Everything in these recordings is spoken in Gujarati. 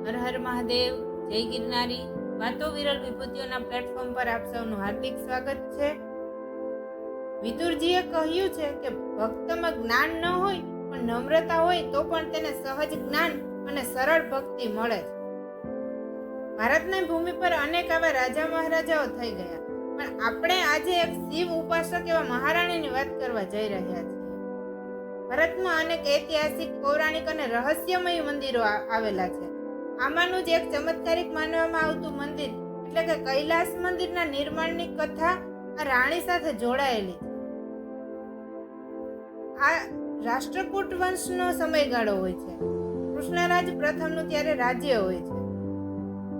હર હર મહાદેવ, જય ગિરનારી. વાતો વિરલ વિભૂતિઓના પ્લેટફોર્મ પર આપ સૌનું હાર્દિક સ્વાગત છે. વિદુરજીએ કહ્યું છે કે ભક્તમાં જ્ઞાન ન હોય, પણ નમ્રતા હોય તો પણ તેને સહજ જ્ઞાન અને સરળ ભક્તિ મળે છે. ભારતની ભૂમિ પર અનેક આવા રાજા મહારાજાઓ થઈ ગયા. પણ આપણે આજે એક શિવ ઉપાસક એવા મહારાણીની વાત કરવા જઈ રહ્યા છીએ. ભારતમાં અનેક ઐતિહાસિક, પૌરાણિક અને રહસ્યમય મંદિરો આવેલા છે. આમાંનું જ એક ચમત્કારિક માનવામાં આવતું મંદિર, એટલે કે કૈલાસ મંદિરના નિર્માણની કથા આ રાણી સાથે જોડાયેલી છે. આ રાષ્ટ્રકૂટ વંશનો સમયગાળો હોય છે. કૃષ્ણરાજ પ્રથમનું ત્યારે રાજ્ય હોય છે.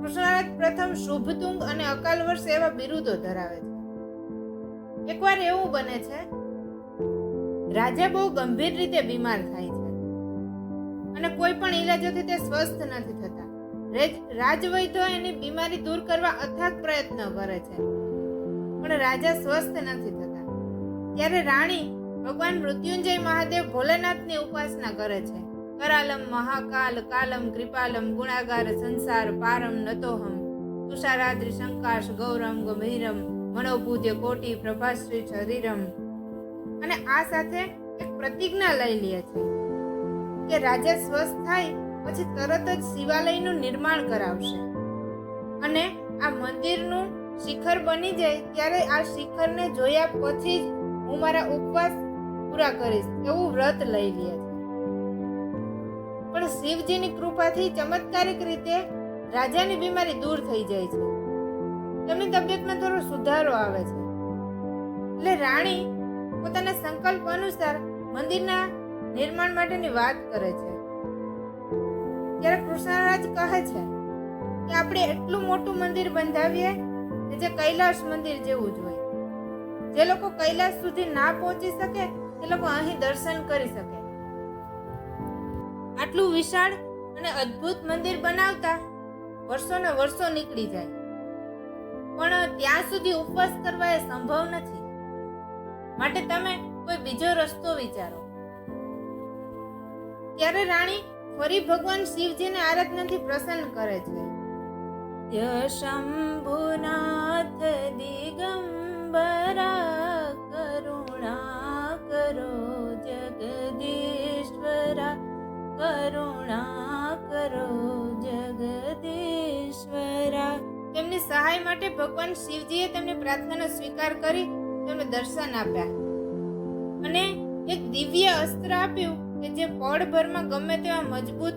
કૃષ્ણરાજ પ્રથમ શુભતુંગ અને અકાલ વર્ષ એવા બિરુદો ધરાવે છે. એકવાર એવું બને છે, રાજા બહુ ગંભીર રીતે બીમાર થાય છે. અને કોઈ પણ ઈલાજોથી તે સ્વસ્થ નથી થતા. રાજવૈદ્યો એની બીમારી દૂર કરવા અથાગ પ્રયત્ન કરે છે. પણ રાજા સ્વસ્થ નથી થતા. ત્યારે રાણી ભગવાન મૃત્યુંજય મહાદેવ ભોલેનાથની ઉપાસના કરે છે. કરાલમ, મહાકાલ, કાલમ, કૃપાલમ, ગુણાગાર, સંસાર, પારમ, નતોહમ, તુષારાદ્રિ, શંકાશ, ગૌરમ, ગંભીરમ મનોપૂજ્ય કોટી, પ્રભાશ્રી શરીરમ અને આ સાથે એક પ્રતિજ્ઞા લઈ લે છે કે રાજા સ્વસ્થ થાય પછી તરત જ શિવાલયનું નિર્માણ કરાવશે. અને આ મંદિરનું શિખર બની જાય ત્યારે આ શિખરને જોયા પછી જ હું મારા ઉપવાસ પૂરા કરીશ એવું વ્રત લઈ લે પણ શિવજીની કૃપાથી ચમત્કારિક રીતે રાજાની બીમારી દૂર થઈ જાય છે. તેમની તબિયતમાં થોડો સુધારો આવે છે. એટલે રાણી પોતાના સંકલ્પ અનુસાર મંદિરના નિર્માણ માટેની વાત કરે છે. ત્યારે કૃષ્ણરાજ કહે છે કે આપણે એટલું મોટું મંદિર બંધાવીએ કે જે કૈલાસ મંદિર જેવું જ હોય. જે લોકો કૈલાસ સુધી ના પહોંચી શકે, તે લોકો અહીં દર્શન કરી શકે. આટલું વિશાળ અને અદ્ભુત મંદિર બનાવતા વર્ષોના વર્ષો નીકળી જાય. પણ ત્યાં સુધી ઉપવાસ કરવા એ સંભવ નથી. માટે તમે કોઈ બીજો રસ્તો વિચારો. ત્યારે રાણી ફરી ભગવાન શિવજીને આરાધનાથી પ્રસન્ન કરે છે. ય શંભુનાથ દિગંબરા કરુણા કરો જગદીશ્વરા કરુણા કરો જગદીશ્વરા. તેમની સહાય માટે ભગવાન શિવજીએ તેમની પ્રાર્થનાનો સ્વીકાર કરી તેમને દર્શન આપ્યા. અને એક દિવ્ય અસ્ત્ર આપ્યું. કે જે પળભરમાં ગમે તેવા મજબૂત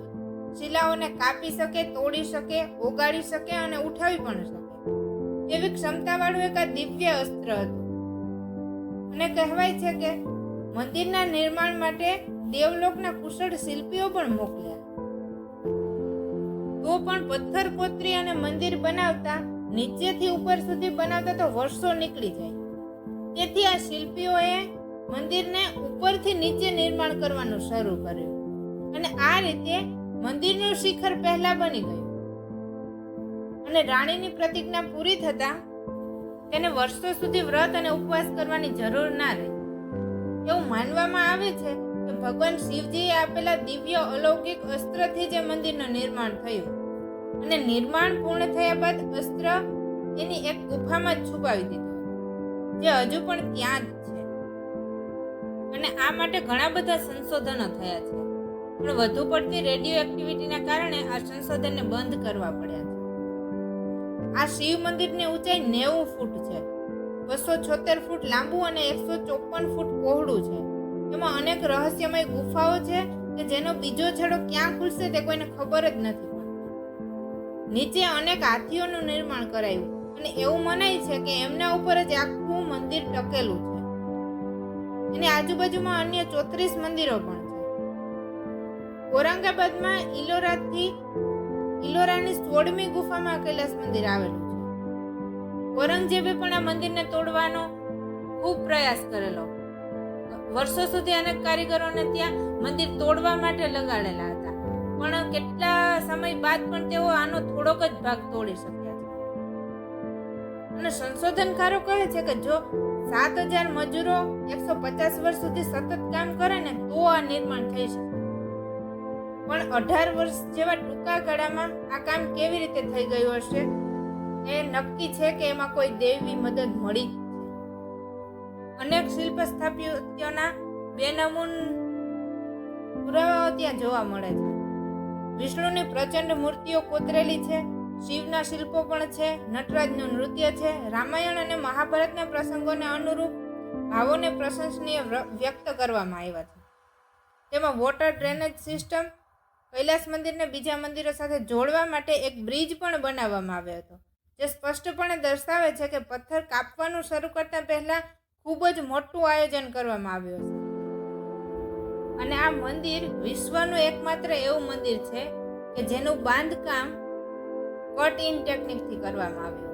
શિલાઓને કાપી શકે, તોડી શકે, ઓગાળી શકે અને ઉઠાવી પણ શકે. એવી ક્ષમતાવાળું એક આ દિવ્ય અસ્ત્ર હતું. અને કહેવાય છે કે મંદિરના નિર્માણ માટે દેવલોકના કુશળ શિલ્પીઓ પણ મોકલ્યા. તો પણ પથ્થર કોતરી અને મંદિર બનાવતા, નીચેથી ઉપર સુધી બનાવતા તો વર્ષો નીકળી જાય. તેથી આ શિલ્પીઓએ મંદિરને ઉપરથી નીચે નિર્માણ કરવાનું શરૂ કર્યું. અને આ રીતે મંદિરનું શિખર પહેલા બની ગયું. અને રાણીની પ્રતિજ્ઞા પૂરી થતા તેને વર્ષો સુધી વ્રત અને ઉપવાસ કરવાની જરૂર ના રહી. એવું માનવામાં આવે છે કે ભગવાન શિવજીએ આપેલા દિવ્ય અલૌકિક અસ્ત્રથી જે મંદિરનું નિર્માણ થયું. અને નિર્માણ પૂર્ણ થયા બાદ અસ્ત્ર એની એક ગુફામાં છુપાવી દીધું. જે હજુ પણ ત્યાં જ છે. અને આ માટે ઘણા બધા સંશોધનો થયા છે. પણ વધુ પડતી રેડિયો એક્ટિવિટીના કારણે આ સંશોધનને બંધ કરવા પડ્યા છે. આ શિવ મંદિરની ઊંચાઈ નેવું ફૂટ છે. બસો છોતેર ફૂટ લાંબુ અને એકસો ચોપન ફૂટ પહોળું છે. એમાં અનેક રહસ્યમય ગુફાઓ છે કે જેનો બીજો છેડો ક્યાં ખુલશે તે કોઈને ખબર જ નથી નીચે અનેક હાથીઓનું નિર્માણ કરાયું અને એવું મનાય છે કે એમના ઉપર જ આખું મંદિર ટકેલું છે. એની આજુબાજુમાં અન્ય ચોત્રીસ મંદિરો પણ છે. ઔરંગાબાદમાં ઇલોરાથી, ઇલોરાની સોળમી ગુફામાં કૈલાસ મંદિર આવેલું છે. ઔરંગઝેબે પણ આ મંદિરને તોડવાનો ખૂબ પ્રયાસ કરેલો. વર્ષો સુધી અનેક કારીગરોને ત્યાં મંદિર તોડવા માટે લગાડેલા હતા. પણ કેટલા સમય બાદ પણ તેઓ આનો થોડોક જ ભાગ તોડી શક્યા છે. અને સંશોધનકારો કહે છે કે જો સાત હજાર મજૂરો એકસો પચાસ વર્ષ સુધી સતત કામ કરે ને તો આ નિર્માણ થઈ શકે. પણ અઢાર વર્ષ જેવા ટૂંકા ગાળામાં આ કામ કેવી રીતે થઈ ગયું હશે? એ નક્કી છે કે એમાં કોઈ દેવી મદદ મળી અનેક શિલ્પ સ્થાપત્યોના બેનમૂન પુરાવાઓ ત્યાં જોવા મળે છે. વિષ્ણુની પ્રચંડ મૂર્તિઓ કોતરેલી છે. શિવના શિલ્પો પણ છે, નટરાજનું નૃત્ય છે, રામાયણ અને મહાભારતના પ્રસંગોને અનુરૂપ ભાવોને પ્રશંસનીય વ્યક્ત કરવામાં આવ્યા છે. તેમાં વોટર ડ્રેનેજ સિસ્ટમ કૈલાસ મંદિરને બીજા મંદિરો સાથે જોડવા માટે એક બ્રિજ પણ બનાવવામાં આવ્યો હતો. જે સ્પષ્ટપણે દર્શાવે છે કે પથ્થર કાપવાનું શરૂ કરતા પહેલા ખૂબ જ મોટું આયોજન કરવામાં આવ્યું છે. અને આ મંદિર વિશ્વનું એકમાત્ર એવું મંદિર છે કે જેનું બાંધકામ કટ ઇન ટેકનિકથી કરવામાં આવ્યું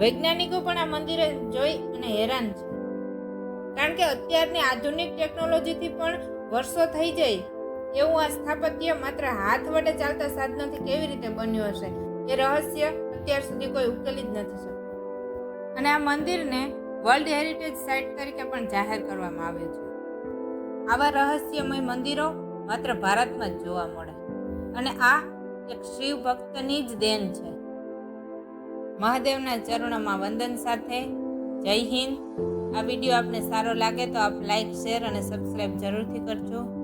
વૈજ્ઞાનિકો પણ આ મંદિરે જોઈ અને હેરાન છે. કારણ કે અત્યારની આધુનિક ટેકનોલોજીથી પણ વર્ષો થઈ જાય. એવું આ સ્થાપત્ય માત્ર હાથ વડે ચાલતા સાધનોથી કેવી રીતે બન્યું હશે? એ રહસ્ય અત્યાર સુધી કોઈ ઉકેલી જ નથી શકતું અને આ મંદિરને વર્લ્ડ હેરિટેજ સાઇટ તરીકે પણ જાહેર કરવામાં આવ્યું છે. આવા રહસ્યમય મંદિરો માત્ર ભારતમાં જ જોવા મળે. અને આ એક શિવ ભક્તની જ દેન છે. મહાદેવના ચરણોમાં વંદન સાથે જય હિન્દ. આ વીડિયો આપને સારો લાગે તો આપ લાઈક શેર અને સબસ્ક્રાઈબ જરૂરથી કરજો.